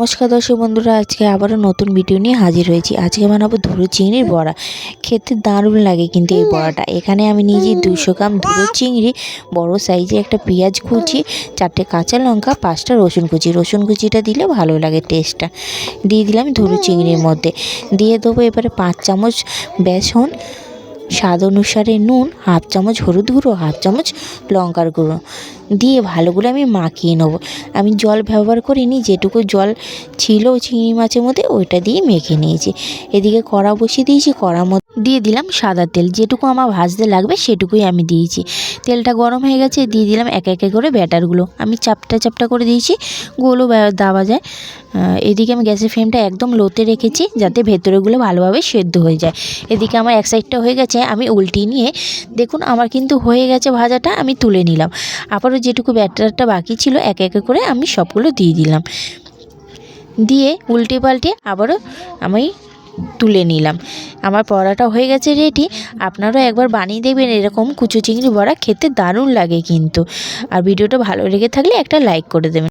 নমস্কার দর্শক বন্ধুরা, আজকে আবারও নতুন ভিডিও নিয়ে হাজির হয়েছি। আজকে বানাবো ধুরো চিংড়ির বড়া। খেতে দারুণ লাগে কিন্তু এই বড়াটা। এখানে আমি নিয়েছি দুশো গ্রাম ধুরো চিংড়ি, বড় সাইজে একটা পেঁয়াজ কুচি, চারটে কাঁচা লঙ্কা, পাঁচটা রসুন কুচি। রসুন কুচিটা দিলে ভালো লাগে টেস্টটা দিয়ে দিলাম ধুরো চিংড়ির মধ্যে। দিয়ে দেবো এবারে পাঁচ চামচ বেসন, স্বাদ অনুসারে নুন, হাফ চামচ হলুদ গুঁড়ো, হাফ চামচ লঙ্কার গুঁড়ো। দিয়ে ভালো করে আমি মাখিয়ে নেব। আমি জল ব্যবহার করিনি, যেটুকু জল ছিল চিংড়ি মাছের মধ্যে ওইটা দিয়ে মেখে নিয়েছি। এদিকে কড়া বসিয়ে দিয়েছি, কড়ার মধ্যে দিয়ে দিলাম সাদা তেল। যেটুকু আমার ভাজতে লাগবে সেটুকুই আমি দিয়েছি। তেলটা গরম হয়ে গেছে, দিয়ে দিলাম এক একে করে ব্যাটারগুলো। আমি চাপটা চাপটা করে দিয়েছি গোলও দাবা যায়। এদিকে আমি গ্যাসের ফ্লেমটা একদম লোতে রেখেছি, যাতে ভেতরেগুলো ভালোভাবে সেদ্ধ হয়ে যায়। এদিকে আমার এক সাইডটা হয়ে গেছে, আমি উল্টিয়ে নিয়ে, দেখুন আমার কিন্তু হয়ে গেছে ভাজাটা, আমি তুলে নিলাম। আবারও যেটুকু ব্যাটারটা বাকি ছিল, এক এক করে আমি সবগুলো দিয়ে দিলাম। দিয়ে উল্টে পাল্টে আবারও আমি তুলে নিলাম। আমার পড়াটা হয়ে গেছে রেডি আপনারাও একবার বানিয়ে দেবেন এরকম কুচো চিংড়ি বড়া খেতে দারুণ লাগে কিন্তু। আর ভিডিওটা ভালো লেগে থাকলে একটা লাইক করে দেবেন।